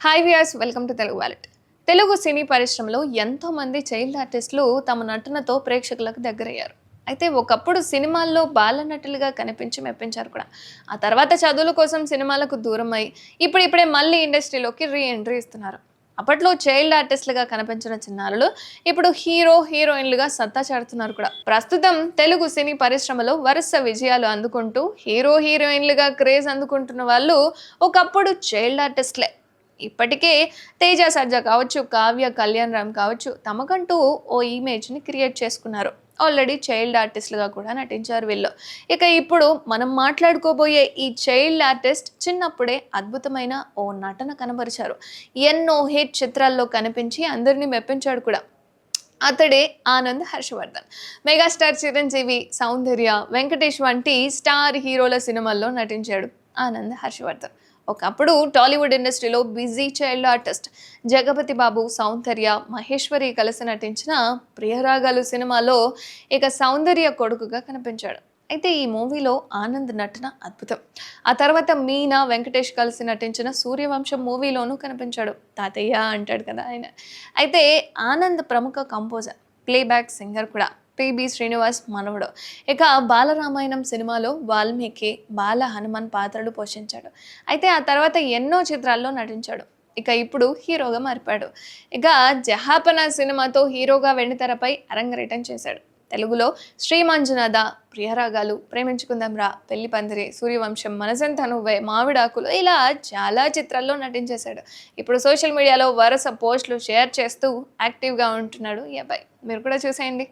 Hi viewers welcome to Telugu wallet Telugu cine పరిశ్రమలో ఎంతోమంది child ఆర్టిస్టులు తమ నటనతో ప్రేక్షకులకు దగ్గరయ్యారు. అయితే ఒకప్పుడు సినిమాల్లో బాల నటులుగా కనిపించి మెప్పించారు కూడా. ఆ తర్వాత చదువుల కోసం సినిమాలకు దూరం అయి ఇప్పుడు ఇప్పుడే మళ్ళీ ఇండస్ట్రీలోకి రీ ఎంట్రీ ఇస్తున్నారు. అప్పట్లో చైల్డ్ ఆర్టిస్టులుగా కనిపించిన చిన్నారులు ఇప్పుడు హీరో హీరోయిన్లుగా సత్తా చాడుతున్నారు కూడా. ప్రస్తుతం తెలుగు సినీ పరిశ్రమలో వరుస విజయాలు అందుకుంటూ హీరో హీరోయిన్లుగా క్రేజ్ అందుకుంటున్న వాళ్ళు ఒకప్పుడు చైల్డ్ ఆర్టిస్ట్లే. ఇప్పటికే తేజ సజ్జా కావచ్చు కావ్య కళ్యాణ్ రామ్ కావచ్చు తమకంటూ ఓ ఇమేజ్ని క్రియేట్ చేసుకున్నారు. ఆల్రెడీ చైల్డ్ ఆర్టిస్ట్లుగా కూడా నటించారు వీళ్ళు. ఇక ఇప్పుడు మనం మాట్లాడుకోబోయే ఈ చైల్డ్ ఆర్టిస్ట్ చిన్నప్పుడే అద్భుతమైన ఓ నటన కనబరిచారు. ఎన్నో హిట్ చిత్రాల్లో కనిపించి అందరినీ మెప్పించాడు కూడా. అతడే ఆనంద్ హర్షవర్ధన్. మెగాస్టార్ చిరంజీవి సౌందర్య వెంకటేష్ వంటి స్టార్ హీరోల సినిమాల్లో నటించాడు ఆనంద్ హర్షవర్ధన్. ఒకప్పుడు టాలీవుడ్ ఇండస్ట్రీలో busy child artist Jagapathi Babu Soundarya Maheswari కలిసి నటించిన ప్రియరాగాలు సినిమాలో ఇక సౌందర్య కొడుకుగా కనిపించాడు. అయితే ఈ మూవీలో ఆనంద్ నటన అద్భుతం. ఆ తర్వాత మీనా వెంకటేష్ కలిసి నటించిన సూర్యవంశం మూవీలోనూ కనిపించాడు. తాతయ్య అంటాడు కదా ఆయన. అయితే ఆనంద్ ప్రముఖ కంపోజర్ ప్లేబ్యాక్ సింగర్ కూడా. పిబి శ్రీనివాస్ మనవడు. ఇక బాలరామాయణం సినిమాలో వాల్మీకి బాల హనుమాన్ పాత్రలు పోషించాడు. అయితే ఆ తర్వాత ఎన్నో చిత్రాల్లో నటించాడు. ఇక ఇప్పుడు హీరోగా మారిపాడు ఇక జహాపన సినిమాతో హీరోగా వెండితెరపై అరంగరేటం చేశాడు. తెలుగులో శ్రీ మంజునాథ ప్రియరాగాలు ప్రేమించుకుందాం రా పెళ్ళి పందిరి సూర్యవంశం మనసంత నువ్వే మామిడాకులు ఇలా చాలా చిత్రాల్లో నటించేశాడు. ఇప్పుడు సోషల్ మీడియాలో వరుస పోస్టులు షేర్ చేస్తూ యాక్టివ్గా ఉంటున్నాడు ఈ అబ్బాయి. మీరు కూడా చూసేయండి.